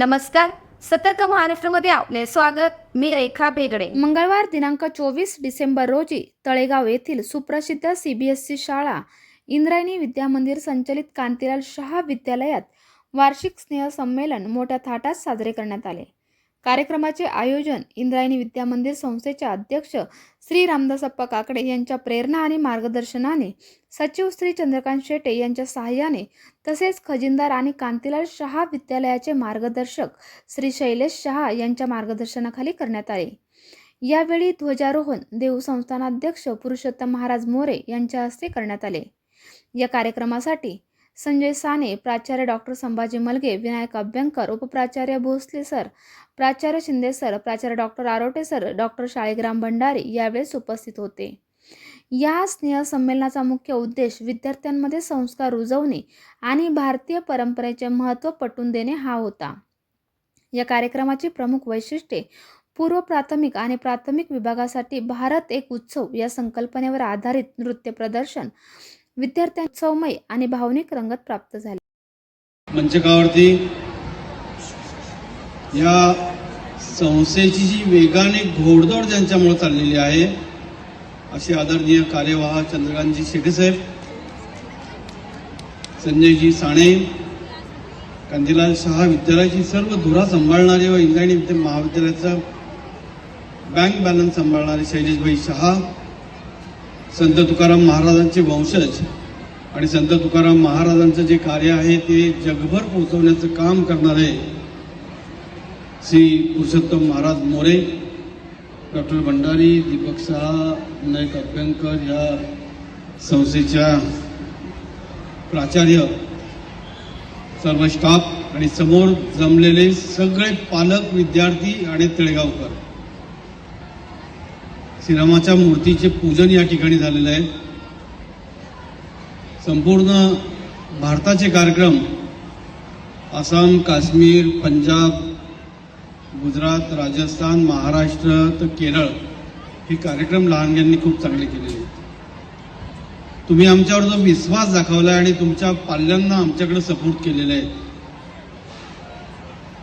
नमस्कार. सतर्क महाराष्ट्रामध्ये आपले स्वागत. मी रेखा बेगडे मंगळवार दिनांक चोवीस डिसेंबर रोजी तळेगाव येथील सुप्रसिद्ध सीबीएसई शाळा इंद्रायणी विद्यामंदिर संचलित कांतीलाल शहा विद्यालयात वार्षिक स्नेहसंमेलन मोठ्या थाटात साजरे करण्यात आले. कार्यक्रमाचे आयोजन इंद्रायणी विद्या मंदिर संस्थेचे अध्यक्ष श्री रामदासप्पा काकडे यांच्या प्रेरणा आणि मार्गदर्शनाने सचिव श्री चंद्रकांत शेटे यांच्या सहाय्याने तसेच खजिनदार आणि कांतीलाल शहा विद्यालयाचे मार्गदर्शक श्री शैलेश शहा यांच्या मार्गदर्शनाखाली करण्यात आले. यावेळी ध्वजारोहण देव संस्थानाध्यक्ष पुरुषोत्तम महाराज मोरे यांच्या हस्ते करण्यात आले. या कार्यक्रमासाठी संजय साने प्राचार्य डॉक्टर संभाजी मलगे विनायक अभ्यंकर उपप्राचार्य भोसले सर प्राचार्य शिंदे सर प्राचार्य doctor Arote sir doctor Shalegram Bhandari यावेळेस उपस्थित होते. या स्नेहसंमेलनाचा मुख्य उद्देश विद्यार्थ्यांमध्ये संस्कार रुजवणे आणि भारतीय परंपरेचे महत्त्व पटवून देणे हा होता. या कार्यक्रमाची प्रमुख वैशिष्ट्ये पूर्व प्राथमिक आणि प्राथमिक विभागासाठी भारत एक उत्सव या संकल्पनेवर आधारित नृत्य प्रदर्शन विद्यार्थ्यांना सौमय आणि भावनिक रंगत प्राप्त झाले. मंचकावरती या संस्थेची जी वेगाने घोडदौड ज्यांच्यामुळे चाललेली आहे असे आदरणीय कार्यवाह चंद्रकांतजी शेटेसाहेब संजयजी साणे कांतीलाल शहा विद्यालयाची सर्व धुरा सांभाळणारे व इंद्रायणी महाविद्यालयाचा बँक बॅलन्स सांभाळणारे शैलेशभाई शहा संत तुकाराम महाराजांचे वंशज आणि संत तुकाराम महाराजांचं जे कार्य आहे ते जगभर पोहोचवण्याचं काम करणारे श्री पुरुषोत्तम महाराज मोरे डॉक्टर भंडारी दीपक शहा नायक अभ्यंकर या संस्थेच्या प्राचार्य सर्व स्टाफ आणि समोर जमलेले सगळे पालक विद्यार्थी आणि तळेगावकर. श्रीरामाच्या मूर्तीचे पूजन या ठिकाणी झालेलं आहे. संपूर्ण भारताचे कार्यक्रम आसाम काश्मीर पंजाब गुजरात राजस्थान महाराष्ट्र तर केरळ हे कार्यक्रम लहानग्यांनी खूप चांगले केलेले आहेत. तुम्ही आमच्यावर जो विश्वास दाखवला आहे आणि तुमच्या पाल्यांना आमच्याकडे सपोर्ट केलेला आहे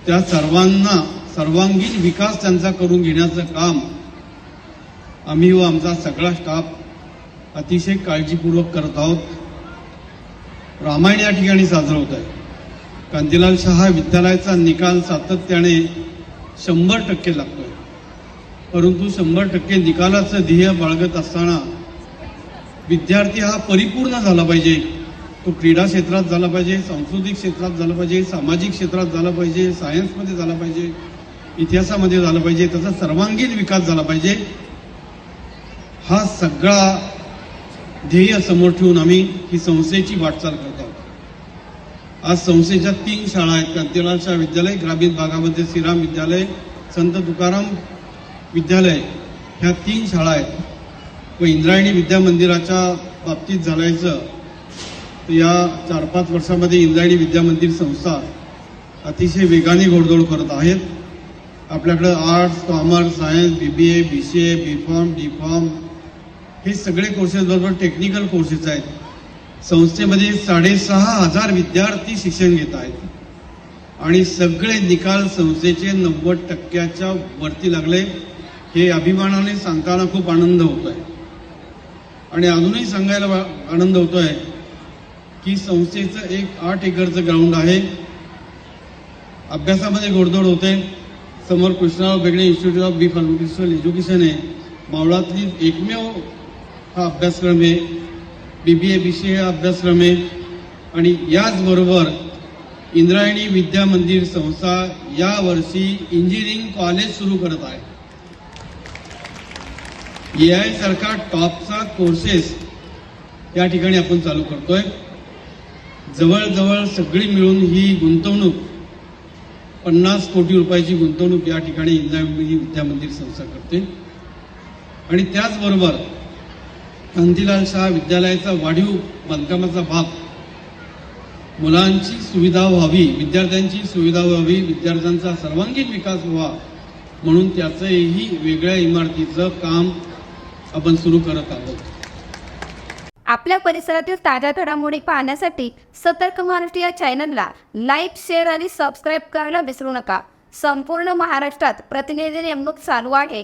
त्या सर्वांना सर्वांगीण विकास त्यांचा करून घेण्याचं काम आम्ही व आमचा सगळा स्टाफ अतिशय काळजीपूर्वक करत आहोत. रामायण या ठिकाणी साजरं होत आहे. कांतीलाल शहा विद्यालयाचा निकाल सातत्याने शंभर टक्के लागतोय. परंतु शंभर टक्के निकालाचं ध्येय बाळगत असताना विद्यार्थी हा परिपूर्ण झाला पाहिजे. तो क्रीडा क्षेत्रात झाला पाहिजे सांस्कृतिक क्षेत्रात झाला पाहिजे सामाजिक क्षेत्रात झाला पाहिजे सायन्समध्ये झाला पाहिजे इतिहासामध्ये झाला पाहिजे त्याचा सर्वांगीण विकास झाला पाहिजे. हा सगळा ध्येय समोर ठेवून आम्ही ही संस्थेची वाटचाल करत. आहोत आज संस्थेच्या तीन शाळा आहेत. कांतीलाल विद्यालय ग्रामीण भागामध्ये श्रीराम विद्यालय संत तुकाराम विद्यालय ह्या तीन शाळा आहेत. व इंद्रायणी विद्या मंदिराच्या बाबतीत झालायचं तर या चार पाच वर्षामध्ये इंद्रायणी विद्या मंदिर संस्था अतिशय वेगाने घोडदौड करत आहेत. आपल्याकडं arts commerce science B B A B C A B pharm D pharm हे सगळे कोर्सेस बरोबर टेक्निकल कोर्सेस आहेत. संस्थेमध्ये साडेसहा हजार विद्यार्थी शिक्षण घेत आहेत. आणि सगळे निकाल संस्थेचे नव्वद टक्क्याच्या वरती लागले. हे अभिमानाने सांगताना खूप आनंद होतोय. आणि अजूनही सांगायला आनंद आनंद आहे की संस्थेचं एक आठ एकरचं ग्राउंड आहे. अभ्यासामध्ये गोडधोड होते. समोर Krishnarao Begade institute of B pharmaceutical education आहे. मावळातली एकमेव हा अभ्यासक्रम आहे बी बी ए बी सी ए हा अभ्यासक्रम आहे आणि याचबरोबर इंद्रायणी विद्या मंदिर संस्था यावर्षी इंजिनिअरिंग कॉलेज सुरू करत आहे. ए आय सारखा टॉपचा कोर्सेस या ठिकाणी आपण चालू करतोय. जवळजवळ सगळी मिळून ही गुंतवणूक पन्नास कोटी रुपयाची गुंतवणूक या ठिकाणी इंद्रायणी विद्या मंदिर संस्था करते. आणि त्याचबरोबर कांतीलाल शाह विद्यालयाचा वाढीव बांधकामाचा भाग. मुलांची सुविधा व्हावी विद्यार्थ्यांची सुविधा व्हावी विद्यार्थ्यांचा सर्वांगीण विकास व्हावा म्हणून त्याचंही वेगळ्या इमारतीचं काम आपण सुरू करत आहोत. आपल्या परिसरातील ताज्या घडामोडी पाहण्यासाठी सतर्क महाराष्ट्र या चॅनलला लाईक शेअर आणि सबस्क्राईब करायला विसरू नका. संपूर्ण महाराष्ट्रात प्रतिनिधी नेमणूक चालू आहे.